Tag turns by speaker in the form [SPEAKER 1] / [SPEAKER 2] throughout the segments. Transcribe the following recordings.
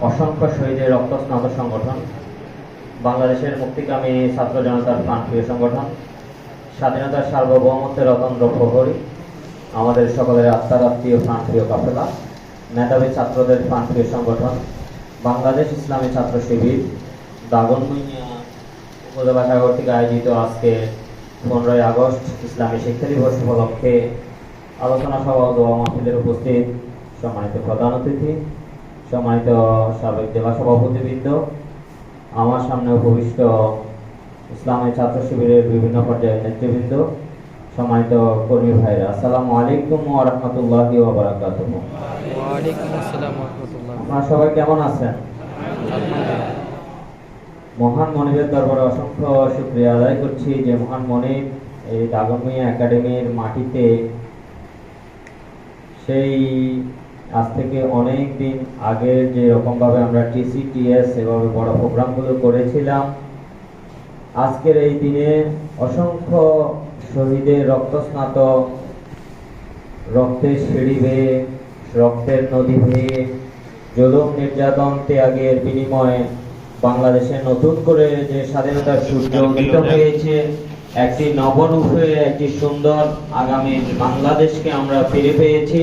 [SPEAKER 1] অসংখ্য শহীদের রক্তস্নাত সংগঠন, বাংলাদেশের মুক্তিকামী ছাত্র জনতার প্রাণপ্রিয় সংগঠন, স্বাধীনতার সার্বভৌমত্বের অতন্ত্র প্রহরী আমাদের সকলের আত্মার আত্মীয় প্রাণপ্রিয় কাফেলা, মেধাবী ছাত্রদের প্রাণপ্রিয় সংগঠন, বাংলাদেশ ইসলামী ছাত্র শিবির, দাগনভূঞা উপজেলা থেকে আয়োজিত আজকে পনেরোই আগস্ট ইসলামী শিক্ষা দিবস উপলক্ষে আলোচনা সভা দোয়া মাহফিলের উপস্থিত সম্মানিত প্রধান অতিথি সম্মানিত সাবেক জেলা সভাপতিবৃন্দ আমার সামনে উপবিষ্ট ইসলামী ছাত্র শিবিরের বিভিন্ন পর্যায়ের নেতৃবৃন্দ সম্মানিত কর্মী ভাইরা আসসালামু আলাইকুম ওয়া রাহমাতুল্লাহি ওয়া বারাকাতুহু
[SPEAKER 2] আসসালাম রহমতুল্লাহ।
[SPEAKER 1] আপনারা সবাই কেমন আছেন? মহান মনিবের দরবারে অসংখ্য শুক্রিয়া আদায় করছি যে মহান মনিব এই দাগনমিয়া একাডেমির মাটিতে সেই আজ থেকে অনেক দিন আগের যে রকমভাবে আমরা টিসিটিএস এভাবে বড় প্রোগ্রামগুলো করেছিলাম, আজকের এই দিনে অসংখ্য শহীদের রক্তস্নাত, রক্তের সিঁড়ি বেয়ে, রক্তের নদী বেয়ে জুলুম নির্যাতন ত্যাগের বিনিময়ে বাংলাদেশে নতুন করে যে স্বাধীনতার সূর্য উদিত হয়েছে একটি নবরূপে একটি সুন্দর আগামী বাংলাদেশকে আমরা ফিরে পেয়েছি।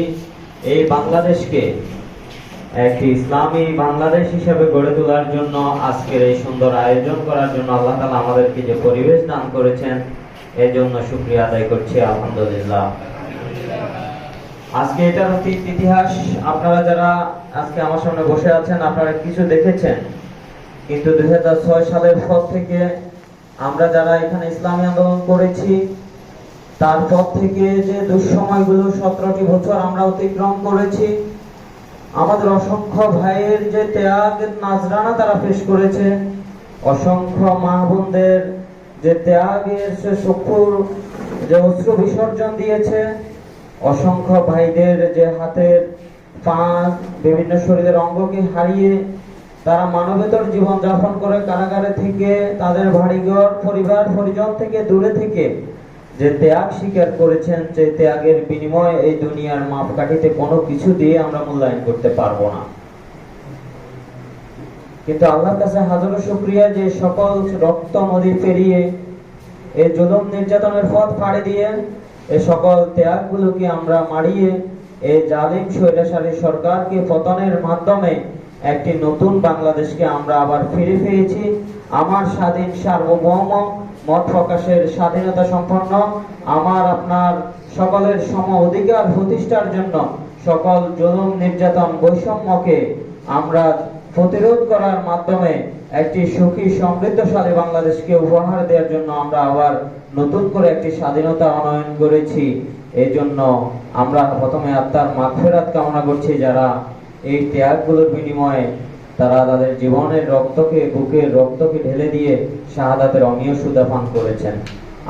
[SPEAKER 1] এই বাংলাদেশকে একটি ইসলামী বাংলাদেশ হিসেবে গড়ে তোলার জন্য আজকের এই সুন্দর আয়োজন করার জন্য আল্লাহ তালা আমাদেরকে যে পরিবেশ দান করেছেন এর জন্য শুক্রিয়া আদায় করছি আলহামদুলিল্লাহ। আজকে এটার অতীত ইতিহাস আপনারা যারা আজকে আমার সামনে বসে আছেন আপনারা কিছু দেখেছেন। কিন্তু দুই হাজার ছয় সালের পর থেকে আমরা যারা এখানে ইসলামী আন্দোলন করেছি তারপর থেকে যে দুঃসময়গুলো সতেরোটি বছর আমরা অতিক্রম করেছি, আমাদের অসংখ্য ভাইয়ের যে ত্যাগ, নাজরানা তারা পেশ করেছে, অসংখ্য মা বোনদের যে ত্যাগের সে চক্ষুর যে অস্ত্র বিসর্জন দিয়েছে, অসংখ্য ভাইদের যে হাতের পা বিভিন্ন শরীরের অঙ্গকে হারিয়ে তারা মানবেতর জীবন যাপন করে কারাগারে থেকে তাদের বাড়িঘর, পরিবার, পরিজন থেকে দূরে থেকে যে ত্যাগ স্বীকার করেছেন, যে ত্যাগের বিনিময়ে এই দুনিয়ার মাপকাঠিতে কোনো কিছু দিয়ে আমরা মূল্যায়ন করতে পারব না। কিন্তু আল্লাহর কাছে হাজারো শুক্রিয়া যে সকল রক্ত নদী পেরিয়ে এই জুলুম নির্যাতনের পথ পাড়ি দিয়ে এই সকল ত্যাগগুলোকে আমরা মারিয়ে এই জালিম স্বৈরাচারী সরকারকে পতনের মাধ্যমে একটি নতুন বাংলাদেশকে আমরা আবার ফিরে পেয়েছি। আমার স্বাধীন সার্বভৌম, মত প্রকাশের স্বাধীনতা সম্পন্ন, আমার আপনার সকলের সম অধিকার প্রতিষ্ঠার জন্য সকল জুলুম নির্যাতন বৈষম্যকে আমরা প্রতিরোধ করার মাধ্যমে একটি সুখী, সমৃদ্ধশালী বাংলাদেশকে উপহার দেওয়ার জন্য আমরা আবার নতুন করে একটি স্বাধীনতা অনয়ন করেছি। এজন্য আমরা প্রথমে আত্মার মাগফেরাত কামনা করছি যারা এই ত্যাগগুলোর বিনিময়ে তারা তাদের জীবনের রক্তকে, বুকের রক্তকে ঢেলে দিয়ে শাহাদাতের অমীয় সুদা পান করেছেন।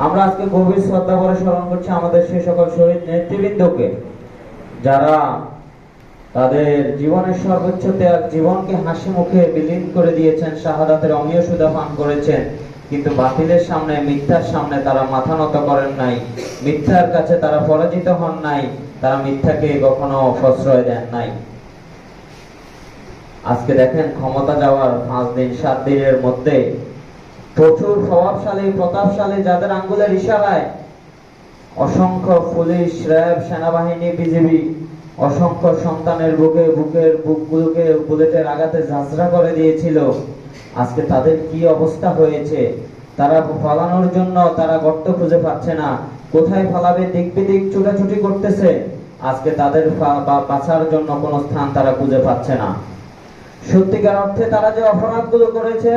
[SPEAKER 1] আমরা আজকে গভীর শ্রদ্ধা করে স্মরণ করছি আমাদের সেই সকল শহীদ নেতৃবৃন্দকে, যারা তাদের জীবনের সর্বোচ্চ ত্যাগ, জীবনকে হাসি মুখে বিলীন করে দিয়েছেন, শাহাদাতের অমীয় সুদা পান করেছেন, কিন্তু বাতিলের সামনে, মিথ্যার সামনে তারা মাথা নত করেন নাই, মিথ্যার কাছে তারা পরাজিত হন নাই, তারা মিথ্যাকে কখনো প্রশ্রয় দেন নাই। আজকে দেখেন ক্ষমতা যাওয়ার পাঁচ দিন, সাত দিনের মধ্যে প্রচুর প্রভাবশালী, প্রতাপশালী যাদের আঙ্গুলের ইশারায় অসংখ্য পুলিশ, র্যাব, সেনাবাহিনী, বিজিবি, অসংখ্য সন্তানের বুকে, বুকের বুকগুলোকে বুলেটের আঘাতে ঝাঁঝরা করে দিয়েছিল। আজকে তাদের কি অবস্থা হয়েছে? তারা ফালানোর জন্য তারা গর্ত খুঁজে পাচ্ছে না। কোথায় ফালাবে দিক বিদিক ছুটাছুটি করতেছে। আজকে তাদের বাঁচার জন্য কোনো স্থান তারা খুঁজে পাচ্ছে না। সত্যিকার অর্থে তারা যে অপরাধগুলো করেছে,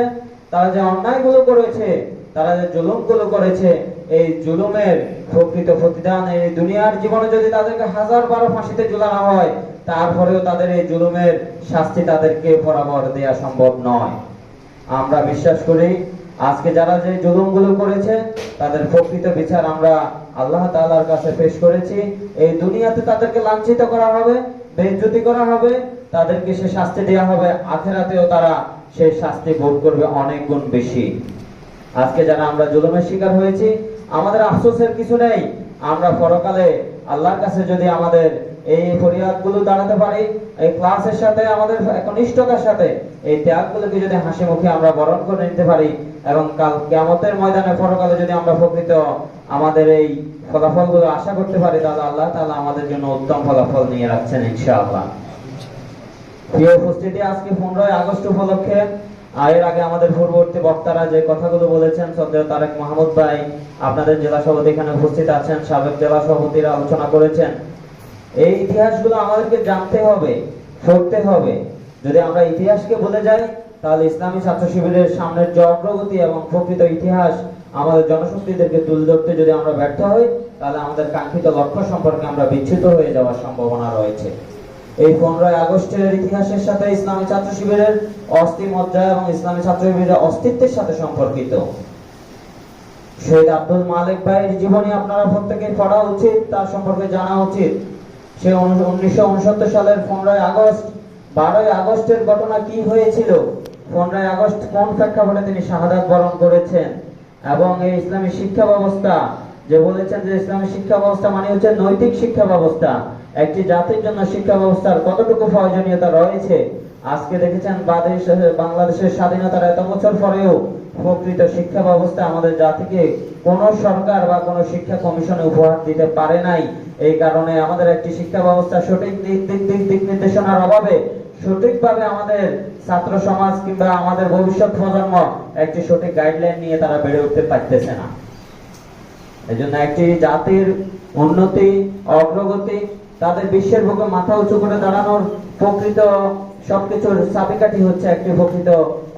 [SPEAKER 1] তারা যে অন্যায়গুলো করেছে, তারা যে জুলুমগুলো করেছে, এই জুলুমের প্রকৃত প্রতিদান এই দুনিয়ার জীবনে যদি তাদেরকে হাজার বারো ফাঁসিতে ঝুলানো হয়, তারপরেও তাদের এই জুলুমের শাস্তি তাদেরকে বরাবর দেওয়া সম্ভব নয়। আমরা বিশ্বাস করি, আজকে যারা যে জুলুমগুলো করেছে, তাদের প্রকৃত বিচার আমরা আল্লাহ তাআলার কাছে পেশ করেছি। এই দুনিয়াতে তাদেরকে লাঞ্ছিত করা হবে, বেজ্জতি করা হবে তাদেরকে সে শাস্তি দেওয়া হবে। আখেরাতেও তারা সেই শাস্তি ভোগ করবে অনেক গুণ বেশি। আজকে যারা আমরা জুলুমের শিকার হয়েছি, আমাদের আফসোসের কিছু নেই। আমরা পরকালে আল্লাহর কাছে যদি আমাদের এই ফরিয়াদগুলো দাঁড়াতে পারি, এই ক্লাসের সাথে, আমাদের একনিষ্ঠতার সাথে, এই ত্যাগগুলোকে যদি হাসি মুখে আমরা বরণ করে নিতে পারি, এবং কাল কিয়ামতের ময়দানে পরকালে যদি আমরা প্রকৃত আমাদের এই ফলাফলগুলো আশা করতে পারি, তাহলে আল্লাহ তাআলা আমাদের জন্য উত্তম ফলাফল নিয়ে রাখছেন ইনশাআল্লাহ। প্রিয় উপস্থিতি, আজকে পনেরোই আগস্ট উপলক্ষে এর আগে আমাদের পূর্ববর্তী বক্তারা যে কথাগুলো বলেছেন শ্রদ্ধেয় তারেক মাহমুদ ভাই আপনাদের জেলা সভাপতি এখানে উপস্থিত আছেন, সাবেক জেলা সভাপতিরা আলোচনা করেছেন। এই ইতিহাসগুলো আমাদেরকে জানতে হবে হবে। যদি আমরা ইতিহাসকে বলে যাই, তাহলে ইসলামী ছাত্র শিবিরের সামনের যে অগ্রগতি এবং প্রকৃত ইতিহাস আমাদের জনশক্তিদেরকে তুলে ধরতে যদি আমরা ব্যর্থ হই, তাহলে আমাদের কাঙ্ক্ষিত লক্ষ্য সম্পর্কে আমরা বিচ্যুত হয়ে যাওয়ার সম্ভাবনা রয়েছে। এই পনেরোই আগস্টের ইতিহাসের সাথে ইসলামী ছাত্র শিবিরের অস্থি অস্থিমজ্জা এবং ইসলামী ছাত্র শিবিরের অস্তিত্বের সাথে সম্পর্কিত। শহীদ আব্দুল মালিক ভাইয়ের জীবনী আপনারা প্রত্যেকে পড়া উচিত, তার সম্পর্কে জানা উচিত। সে উনিশশো উনসত্তর সালের পনেরোই আগস্ট, বারোই আগস্টের ঘটনা কি হয়েছিল? পনেরোই আগস্ট কোন প্রেক্ষাপটে তিনি শাহাদাত বরণ করেছেন? এবং এই ইসলামী শিক্ষা ব্যবস্থা যে বলেছেন যে ইসলামী শিক্ষা ব্যবস্থা মানে হচ্ছে নৈতিক শিক্ষা ব্যবস্থা। একটি জাতির জন্য শিক্ষা ব্যবস্থার কতটুকু প্রয়োজনীয়তা রয়েছে? আজকে দেখেছেন বাংলাদেশের স্বাধীনতার এত বছর পরেও প্রকৃত শিক্ষা ব্যবস্থা আমাদের জাতিকে কোন সরকার বা কোন শিক্ষা কমিশনে উপহার দিতে পারে নাই। এই কারণে আমাদের একটি শিক্ষা ব্যবস্থা সঠিক দিক দিক দিক দিক নির্দেশনার অভাবে সঠিকভাবে আমাদের ছাত্র সমাজ কিংবা আমাদের ভবিষ্যৎ প্রজন্ম একটি সঠিক গাইডলাইন নিয়ে তারা বেড়ে উঠতে পারতেছে না। একটি জাতির উন্নতি, অগ্রগতি, তাদের বিশ্বের মাথা উঁচু করে দাঁড়ানোর প্রকৃত সবকিছুর চাবিকাঠি হচ্ছে একটি প্রকৃত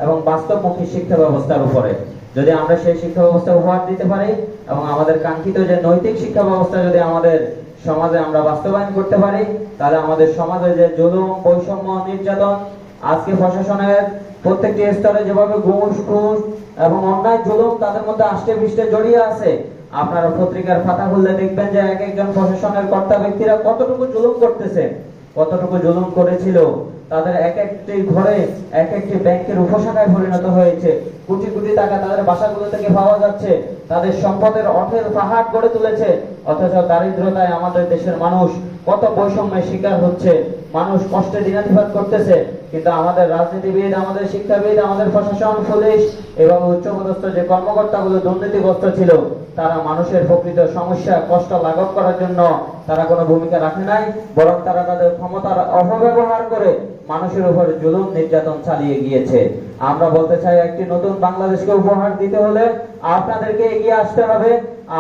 [SPEAKER 1] এবং বাস্তবমুখী শিক্ষা ব্যবস্থার উপরে। যদি আমরা সেই শিক্ষা ব্যবস্থা উপহার দিতে পারি এবং আমাদের কাঙ্ক্ষিত যে নৈতিক শিক্ষা ব্যবস্থা যদি আমাদের সমাজে আমরা বাস্তবায়ন করতে পারি, তাহলে আমাদের সমাজে যে জুলুম, বৈষম্য, নির্যাতন, আজকে প্রশাসনের প্রত্যেকটি স্তরে যেভাবে ঘুষ ঘুষ এবং অন্যায় জুলুম তাদের মধ্যে আষ্টে পৃষ্ঠে জড়িয়ে আছে আপনারা পত্রিকার পাতা খুললে দেখবেন যে এক একজন প্রশাসনের কর্তা ব্যক্তিরা কতটুকু জুলুম করতেছে, কতটুকু জুলুম করেছিল, তাদের এক একটি ঘরে এক একটি ব্যাংকের উপশাখায় পরিণত হয়েছে, কোটি কোটি টাকা তাদের বাসাগুলো থেকে পাওয়া যাচ্ছে, তাদের সম্পদের অর্থের পাহাড় গড়ে তুলেছে, অথচ দারিদ্রতায় আমাদের দেশের মানুষ কত বৈষম্যের শিকার হচ্ছে, মানুষ কষ্টে দিনাতিপাত করতেছে কিন্তু আমাদের রাজনীতিবিদ, আমাদের শিক্ষাবিদ, আমাদের প্রশাসন, পুলিশ এবং উচ্চপদস্থ যে কর্মকর্তাগুলো দুর্নীতিগ্রস্ত ছিল, তারা মানুষের প্রকৃত সমস্যা, কষ্ট লাঘব করার জন্য তারা কোনো ভূমিকা রাখে নাই, বরং তারা তাদের ক্ষমতার অপব্যবহার করে মানুষের উপর জুলুম নির্যাতন চালিয়ে গিয়েছে। আমরা বলতে চাই, একটি নতুন বাংলাদেশকে উপহার দিতে হলে আপনাদেরকে এগিয়ে আসতে হবে।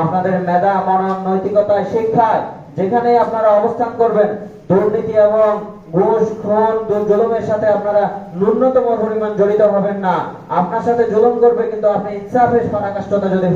[SPEAKER 1] আপনাদের মেধা মনন নৈতিকতা শিক্ষায় যেখানে আপনারা অবস্থান করবেন, দুর্নীতি এবং ঘুষ, খুন জুলুমের সাথে আপনারা ন্যূনতম পরিমাণ জড়িত হবেন না। আপনার সাথে জুলুম করবে কিন্তু আপনি ইনসাফের পরাকাষ্ঠতা যদি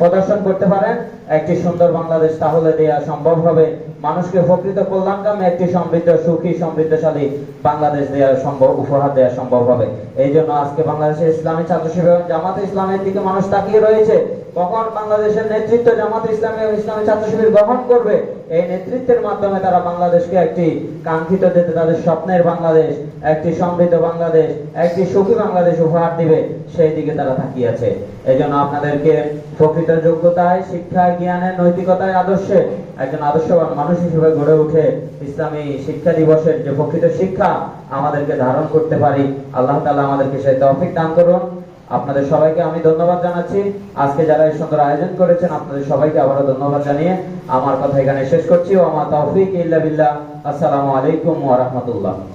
[SPEAKER 1] প্রদর্শন করতে পারেন, একটি সুন্দর বাংলাদেশ তাহলে দেয়া সম্ভব হবে। মানুষকে প্রকৃত কল্যাণকামী একটি সমৃদ্ধ, সুখী, সমৃদ্ধশালী বাংলাদেশ দেওয়া সম্ভব, উপহার দেওয়া সম্ভব হবে। এই জন্য আজকে বাংলাদেশের ইসলামী ছাত্র শিবির জামাতে ইসলামের দিকে মানুষ তাকিয়ে রয়েছে। কখন বাংলাদেশের নেতৃত্ব জামাত ইসলামী ইসলামী ছাত্র শিবির গ্রহণ করবে। এই নেতৃত্বের মাধ্যমে তারা বাংলাদেশকে একটি কাঙ্ক্ষিত যেতে তাদের স্বপ্নের বাংলাদেশ, একটি সমৃদ্ধ বাংলাদেশ, একটি সুখী বাংলাদেশ উপহার দিবে, সেই দিকে তারা তাকিয়ে আছে এই জন্য আপনাদেরকে প্রকৃত যোগ্যতায়, শিক্ষায় জ্ঞানের নৈতিকতায়, আদর্শে একজন আদর্শবান মানুষ হিসেবে গড়ে উঠে ইসলামী শিক্ষা দিবসের যে প্রকৃত শিক্ষা, আমাদেরকে ধারণ করতে পারি। আল্লাহ তালা আমাদেরকে সেই তৌফিক দান করুন। আপনাদের সবাইকে আমি ধন্যবাদ জানাচ্ছি। আজকে যারা এই সুন্দর আয়োজন করেছেন, আপনাদের সবাইকে আবারও ধন্যবাদ জানিয়ে আমার কথা এখানে শেষ করছি। ও আমার তৌফিক ইল্লা বিল্লাহ। আসসালামু আলাইকুম ওয়া রাহমাতুল্লাহ।